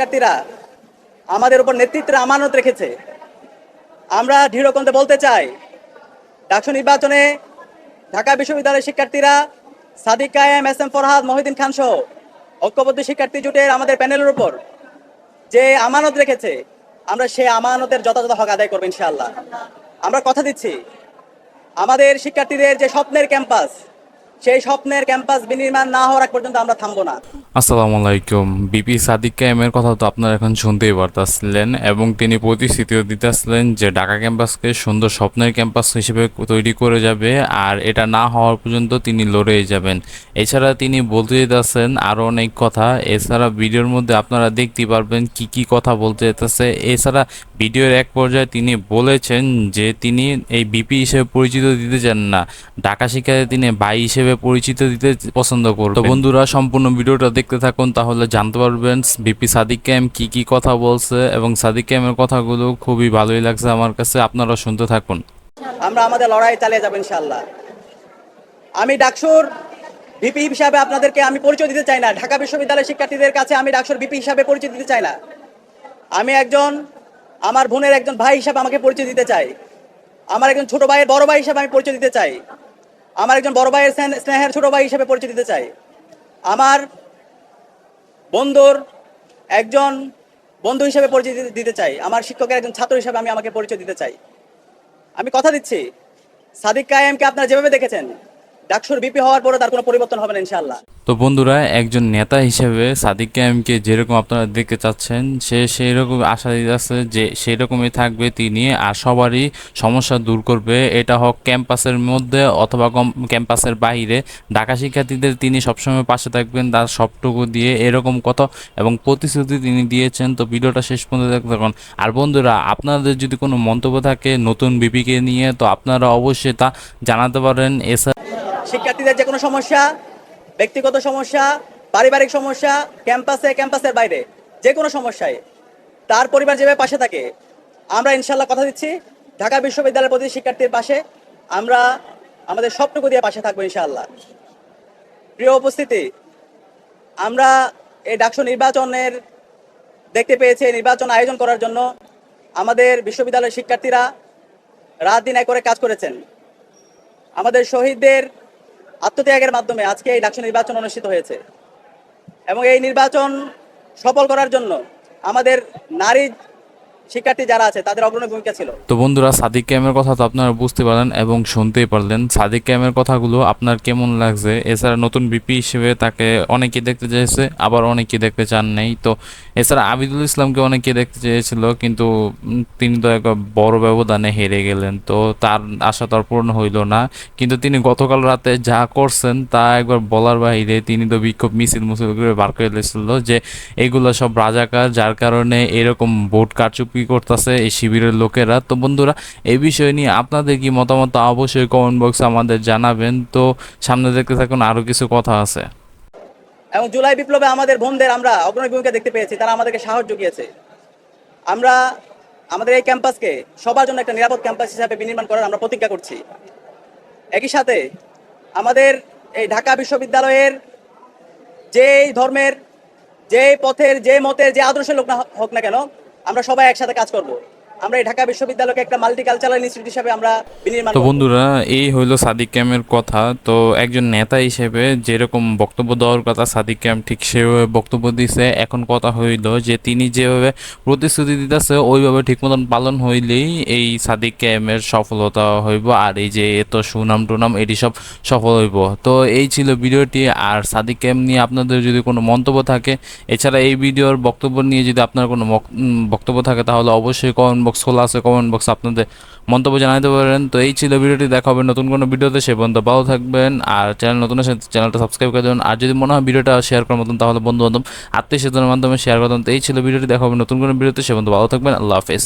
শিক্ষার্থীরা, আমাদের উপর নেতৃত্বের আমানত রেখেছে। আমরা দৃঢ়কণ্ঠে বলতে চাই, ডাকসু নির্বাচনে ঢাকা বিশ্ববিদ্যালয়ের শিক্ষার্থীরা, সাদিক কায়েম, এস এম ফরহাদ, মহিউদ্দিন খান সহ ঐক্যবদ্ধ শিক্ষার্থী জোটের আমাদের প্যানেলের উপর যে আমানত রেখেছে, আমরা সেই আমানতের যথাযথ হক আদায় করব ইনশাআল্লাহ। আমরা কথা দিচ্ছি, আমাদের শিক্ষার্থীদের যে স্বপ্নের ক্যাম্পাস সেই স্বপ্নের ক্যাম্পাস বিনির্মাণ না হওয়ার পর্যন্ত আমরা থামবো না। আসসালামু আলাইকুম। বিপি সাদিক ক্যামের কথা তো আপনারা এখন শুনতেই পারতেছিলেন এবং তিনি প্রতিশ্রুতিও দিতেছিলেন যে ঢাকা ক্যাম্পাসকে সুন্দর স্বপ্নের ক্যাম্পাস হিসেবে তৈরি করে যাবে আর এটা না হওয়ার পর্যন্ত তিনি লড়েই যাবেন। এছাড়া তিনি বলতে যেতেছেন আরও অনেক কথা। এছাড়া ভিডিওর মধ্যে আপনারা দেখতে পারবেন কি কি কথা বলতে যেতেছে। এছাড়া ভিডিওর এক পর্যায়ে তিনি বলেছেন যে তিনি এই বিপি হিসেবে পরিচিত দিতে চান না। ঢাকা শিক্ষাতে তিনি ভাই হিসেবে পরিচিত দিতে পছন্দ করবেন। তো বন্ধুরা, সম্পূর্ণ ভিডিওটা দেখতে থাকুন, তাহলে জানতে পারবেন বিপি সাদিক ক্যাম কি কি কথা বলছে এবং সাদিক ক্যামের কথাগুলো খুবই ভালোই লাগছে আমার কাছে আপনারা শুনতে থাকুন। আমরা আমাদের লড়াই চালিয়ে যাব ইনশাআল্লাহ। আমি ডাকসুর ভিপি হিসাবে আপনাদেরকে আমি পরিচয় দিতে চাই না। ঢাকা বিশ্ববিদ্যালয়ের শিক্ষার্থীদের কাছে আমি ডাকসুর ভিপি হিসাবে পরিচয় দিতে চাই না। আমি একজন আমার বোনের একজন ভাই হিসাবে আমাকে পরিচয় দিতে চাই আমার একজন ছোট ভাইয়ের বড় ভাই হিসাবে আমি পরিচয় দিতে চাই। আমার একজন বড় ভাইয়ের স্নেহের ছোট ভাই হিসাবে পরিচয় দিতে চাই। আমার বন্ধুর একজন বন্ধু হিসাবে পরিচয় দিতে- চাই। আমার শিক্ষকের একজন ছাত্র হিসাবে আমি আমাকে পরিচয় দিতে চাই। আমি কথা দিচ্ছি। সাদিক কায়েমকে আপনারা যেভাবে দেখেছেন, ডাকসুর বিপি হওয়ার পরে তার কোনো পরিবর্তন হবে না, ইনশাআল্লাহ। তো বন্ধুরা, একজন নেতা হিসেবে সাদিক ক্যামকে যেরকম আপনারা দেখতে চাচ্ছেন, সে সেই রকম আশা দিতেছে যে সেই রকমই থাকবে তিনি আর সবারই সমস্যা দূর করবে। এটা হোক ক্যাম্পাসের মধ্যে অথবা ক্যাম্পাসের বাইরে। ঢাকা শিক্ষার্থীদের তিনি সবসময় পাশে থাকবেন তার সবটুকু দিয়ে এরকম কথা এবং প্রতিশ্রুতি তিনি দিয়েছেন। তো ভিডিওটা শেষ পর্যন্ত দেখতে থাকুন। আর বন্ধুরা, আপনাদের যদি কোনো মন্তব্য থাকে নতুন বিপিকে নিয়ে, তো আপনারা অবশ্যই তা জানাতে পারেন। এছাড়া শিক্ষার্থীদের যে কোনো সমস্যা ব্যক্তিগত সমস্যা, পারিবারিক সমস্যা, ক্যাম্পাসে, ক্যাম্পাসের বাইরে, যে কোনো সমস্যায়। তার পরিবার যেভাবে পাশে থাকে, আমরা ইনশাল্লাহ কথা দিচ্ছি। ঢাকা বিশ্ববিদ্যালয়ের প্রতি শিক্ষার্থীর পাশে আমরা আমাদের সবটুকু দিয়ে পাশে থাকব ইনশাআল্লাহ। প্রিয় উপস্থিতি, আমরা এই ডাকসু নির্বাচনের দেখতে পেয়েছি নির্বাচন আয়োজন করার জন্য আমাদের বিশ্ববিদ্যালয়ের শিক্ষার্থীরা রাত দিন এক করে কাজ করেছেন। আমাদের শহীদদের আত্মত্যাগের মাধ্যমে আজকে এই ডাকসু নির্বাচন অনুষ্ঠিত হয়েছে। এবং এই নির্বাচন সফল করার জন্য আমাদের নারী শিক্ষার্থী যারা আছে, তাদের অগ্রণী ভূমিকা ছিল। তো বন্ধুরা, সাদিক ক্যামের কথা তো আপনারা বুঝতে পারলেন এবং শুনতেই পারলেন। সাদিক ক্যামের কথাগুলো আপনার কেমন লাগছে? এছাড়া নতুন বিপি হিসেবে তাকে অনেকে দেখতে চেয়েছে, আবার অনেকে দেখতে চান নেই। তো এছাড়া আবিদুল ইসলামকে অনেকে দেখতে চেয়েছিল, কিন্তু তিনি তো এক বড় ব্যবধানে হেরে গেলেন। তো তার আশা তো পূর্ণ হইল না। কিন্তু তিনি গতকাল রাতে যা করছেন, তা একবার বলার বাইরে তিনি তো বিক্ষোভ মিছিল মুছিল করে বার করে যে, এগুলো সব রাজাকার, যার কারণে এরকম ভোট কারচুপি করতেছে এই শিবিরের লোকেরা? তো বন্ধুরা, এই বিষয় নিয়ে আপনাদের কি মতামত অবশ্যই কমেন্ট বক্সে আমাদের জানাবেন। তো সামনে দেখতে থাকুন আরও কিছু কথা আছে। এবং জুলাই বিপ্লবে আমাদের বোনদের আমরা অগ্রণী ভূমিকা দেখতে পেয়েছি, তারা আমাদেরকে সাহস জুগিয়েছে। আমরা আমাদের এই ক্যাম্পাসকে সবার জন্য একটা নিরাপদ ক্যাম্পাস হিসাবে বিনির্মাণ করার আমরা প্রতিজ্ঞা করছি। একই সাথে আমাদের এই ঢাকা বিশ্ববিদ্যালয়ের যেই ধর্মের যে পথের যে মতের, যে আদর্শের লোক না হোক না কেন আমরা সবাই একসাথে কাজ করব। আমরা এই ঢাকা বিশ্ববিদ্যালয়কে একটা মাল্টি কালচারাল ইনস্টিটিউট হিসাবে আমরা বিনির্মাণ তো বন্ধুরা এই হইল সাদিক ক্যামের কথা। তো একজন নেতা হিসেবে যেরকম বক্তব্য দেওয়ার কথা সাদিক ক্যাম ঠিক সেভাবে বক্তব্য দিছে। এখন কথা হইল যে তিনি যেভাবে প্রতিশ্রুতি দিতেছে ওইভাবে ঠিক মতন পালন হইলেই এই সাদিক ক্যামের সফলতা হইব। আর এই যে এত সুনাম টুনাম এটি সব সফল হইব। তো এই ছিল ভিডিওটি। আর সাদিক ক্যাম নিয়ে আপনাদের যদি কোনো মন্তব্য থাকে এছাড়া এই ভিডিওর বক্তব্য নিয়ে যদি আপনার কোনো বক্তব্য থাকে তাহলে অবশ্যই কমেন্ট বক্স খোলা আছে কমেন্ট বক্স আপনাদের মন্তব্য জানাতে পারেন। তো এই ছিল ভিডিওটি, দেখা হবে নতুন কোনো ভিডিওতে। সে পর্যন্ত ভালো থাকবেন আর চ্যানেল নতুন এসে চ্যানেলটা সাবস্ক্রাইব করে দেবেন। আর যদি মনে হয় ভিডিওটা শেয়ার করার মতন, তাহলে বন্ধু বান্ধব আত্মীয় স্বজনের মাধ্যমে শেয়ার করতাম তো এই ছিল ভিডিওটি, দেখা হবে নতুন কোনো ভিডিওতে। সে পর্যন্ত ভালো থাকবেন, আল্লাহ হাফেজ।